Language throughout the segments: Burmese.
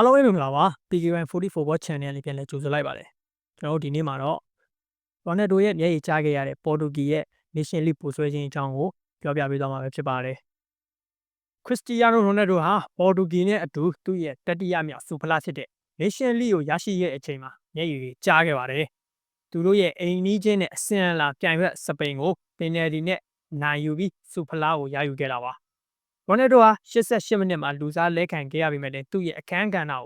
အားလုံးပဲမင်္ဂလာပါ PK1 44 Watch Channel လေးပြန်လည်ကြိုဆိုလိုက်ပါတယ်ကျွန်တော်တို့ဒီနေ့မှာတော့ရိုနယ်ဒိုရဲ့မျက်ရည်ကျခဲ့ရတဲ့ပေါ်တူဂီရဲ့ Nation League ပို့ဆွဲခြင်းအကြောင်းကိုပြောပြပေးသွားမှာပဲဖြစ်ပါတယ်ခရစ္စတီယာနိုရိုနယ်ဒိုဟာပေါ်တူဂီနဲ့အတူသူ့ရဲ့တတိယမြောက်စူဖလားဖြစ်တဲ့ Nation League ကိုရရှိရဲ့အချိန်မှာမျက်ရည်ကျခဲ့ပါတယ်သူတို့ရဲ့အိမ်နီးချင်းနဲ့အစင်အလာပြိုင်ဘက်စပိန်ကိုပင်နယ်ဒီနဲ့နိုင်ယူပြီးစူဖလားကိုရယူခဲ့တာပါ ရိုနယ်ဒိုဟာ88မိနစ်မှာလူစားလဲခံခဲ့ရပြီးမြဲသူ့ရဲ့အခန်းကဏ္ဍကို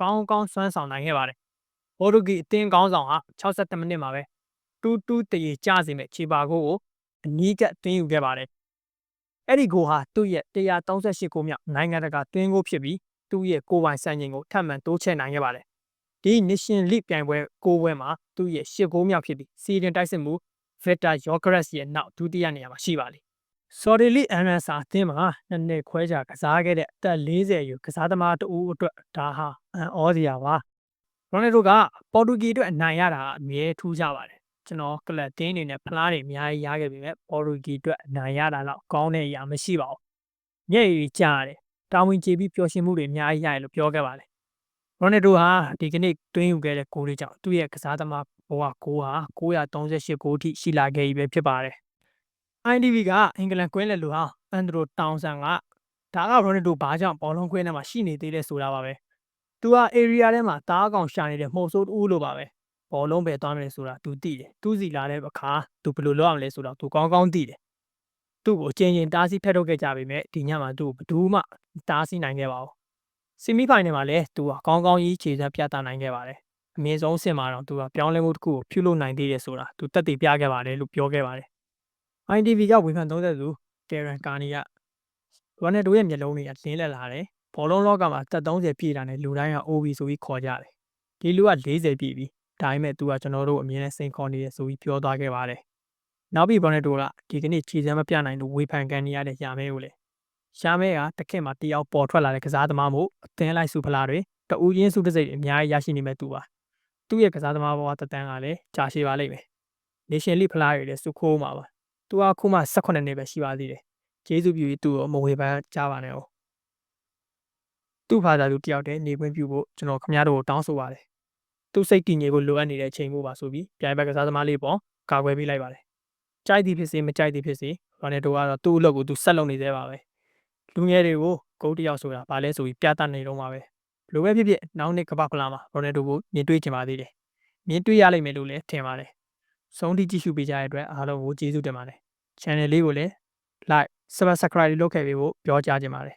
ကောင်းကောင်းစွမ်းဆောင်နိုင်ခဲ့ပါတယ်။ပေါ်တူဂီအသင်းကောင်းဆောင်ဟာ62မိနစ်မှာပဲတူးတူးတရေကျစေမဲ့ခြေပါကိုကိုအနီးကပ်တင်းယူခဲ့ပါတယ်။အဲ့ဒီဂိုဟာသူ့ရဲ့138ဂိုးမြောက်နိုင်ငံတကာတင်းဂိုးဖြစ်ပြီးသူ့ရဲ့ကိုယ်ပိုင်စံချိန်ကိုထပ်မံတိုးချဲ့နိုင်ခဲ့ပါတယ်။ဒီ Nation League ပြိုင်ပွဲကိုပွဲမှာသူ့ရဲ့10ဂိုးမြောက်ဖြစ်ပြီးစီးရင်တိုက်စစ်မှု Victor Gyökeres ရဲ့နောက်ဒုတိယနေရာမှာရှိပါလိမ့်။ Saudi League MLS အသင်းမှာနှစ်နှစ်ခွဲကြာကစားခဲ့တဲ့အသက်40အရွယ်ကစားသမားတဦးအတွက်ဒါဟာအံ့ဩစရာပါရိုနယ်ဒိုကပေါ်တူဂီအတွက်အနိုင်ရတာအမြဲထူးကြပါတယ်ကျွန်တော်ကလပ်တင်းနေနဲ့ဖလားတွေအများကြီးရခဲ့ပြီမဲ့ပေါ်တူဂီအတွက်အနိုင်ရတာတော့ကောင်းတဲ့အရာမရှိပါဘူးမျက်ရည်ကျရတယ်တာဝန်ကျေပြီးပျော်ရွှင်မှုတွေအများကြီးရတယ်လို့ပြောခဲ့ပါတယ်ရိုနယ်ဒိုဟာဒီကနေ့တွင်းယူခဲ့တဲ့ဂိုးလေးကြောင့်သူ့ရဲ့ကစားသမားဘဝဂိုးဟာ938ဂိုးထိရှိလာခဲ့ပြီပဲဖြစ်ပါတယ် IDV ကအင်္ဂလန်ကွင်းလက်လူဟာအန်ဒရိုတောင်ဆန်ကဒါကရိုနယ်ဒိုဘာကြောင့်ဘောလုံးခွင်းထဲမှာရှိနေသေးလဲဆိုတာပါပဲသူဟာ area ထဲမှာတားကောင်ရှာနေတဲ့မှုံဆိုးတူးလို့ပါပဲဘောလုံးပဲသွားမယ်ဆိုတာသူသိတယ်သူစီလာတဲ့အခါသူဘယ်လိုလုပ်အောင်လဲဆိုတော့သူကောင်းကောင်းသိတယ်သူ့ကိုအချင်းချင်းတားဆီးဖက်ထုတ်ခဲ့ကြပေမဲ့ဒီညမှာသူ့ကိုဘယ်သူမှတားဆီးနိုင်ခဲ့ပါဘူးဆီမီဖိုင်နယ်မှာလည်းသူကကောင်းကောင်းကြီးခြေစပ်ပြသနိုင်ခဲ့ပါတယ်အမြင့်ဆုံးအဆင့်မှာတော့သူကပြောင်းလဲမှုတစ်ခုကိုပြုလုပ်နိုင်သေးတယ်ဆိုတာသူတက်တည်ပြခဲ့ပါတယ်လို့ပြောခဲ့ပါတယ် ITV ကဝေဖန်သုံးသက်သူတေရန်ကာနီကရိုနယ်ဒိုရဲ့မျက်လုံးတွေကလင်းလက်လာတယ်ဘောလုံးလောကမှာတက်30ပြည့်တာနဲ့လူတိုင်းက OB ဆိုပြီးခေါ်ကြတယ်ဒီလူက40ပြည့်ပြီဒါပေမဲ့သူကကျွန်တော်တို့အမြင်နဲ့စိန်ခေါ်နေတယ်ဆိုပြီးပြောသွားခဲ့ပါတယ်နောက်ပြီးရိုနယ်ဒိုကဒီကနေ့ခြေစမ်းမပြနိုင်လို့ဝေဖန်ခံနေရတဲ့ရာမဲကိုလေရှာမဲကတခင်မှာတယောက်ပေါ်ထွက်လာတဲ့ကစားသမားမို့အသင်းလိုက်စုဖလားတွေတူးရင်းစုတစိတ်အများကြီးရရှိနေမဲ့သူပါသူ့ရဲ့ကစားသမားဘဝတက်တန်းကလည်းကြာရှည်ပါလိမ့်မယ် Nation League ဖလားတွေလည်းစုခိုးမှာပါ သူကခုမှ18နှစ်ပဲရှိပါသေးတယ်ကျေးဇူးပြုပြီးသူ့ကိုမဝေဖန်ကြပါနဲ့ဟုတ်သူ့ဖာသာသူတယောက်တည်းနေခွင့်ပြုဖို့ကျွန်တော်ခမရတို့ကိုတောင်းဆိုပါတယ်သူစိတ်တည်ငြိမ်ဖို့လိုအပ်နေတဲ့အချိန်မို့ပါဆိုပြီးပြိုင်ဘက်ကစားသမားလေးပေါ့ကာကွယ်ပေးလိုက်ပါတယ်ကြိုက်သည်ဖြစ်စေမကြိုက်သည်ဖြစ်စေရိုနယ်ဒိုကတော့သူ့အလုပ်ကိုသူဆက်လုပ်နေသေးပါပဲလူငယ်တွေကိုဂိုးတယောက်ဆိုတာဘာလဲဆိုပြီးပြသနေတော့မှာပဲလိုပဲဖြစ်ဖြစ်နောက်နှစ်ကပတ်ဖလားမှာရိုနယ်ဒိုကိုမြင်တွေ့ချင်ပါသေးတယ်မြင်တွေ့ရလိမ့်မယ်လို့လည်းထင်ပါတယ်ဆုံးထိကြည့်ရှုပေးကြတဲ့အတွက်အားလုံးကိုကျေးဇူးတင်ပါတယ် channel လေးကိုလည်း like subscribe လုပ်ခဲ့ပေးဖို့ပြောကြားချင်ပါတယ်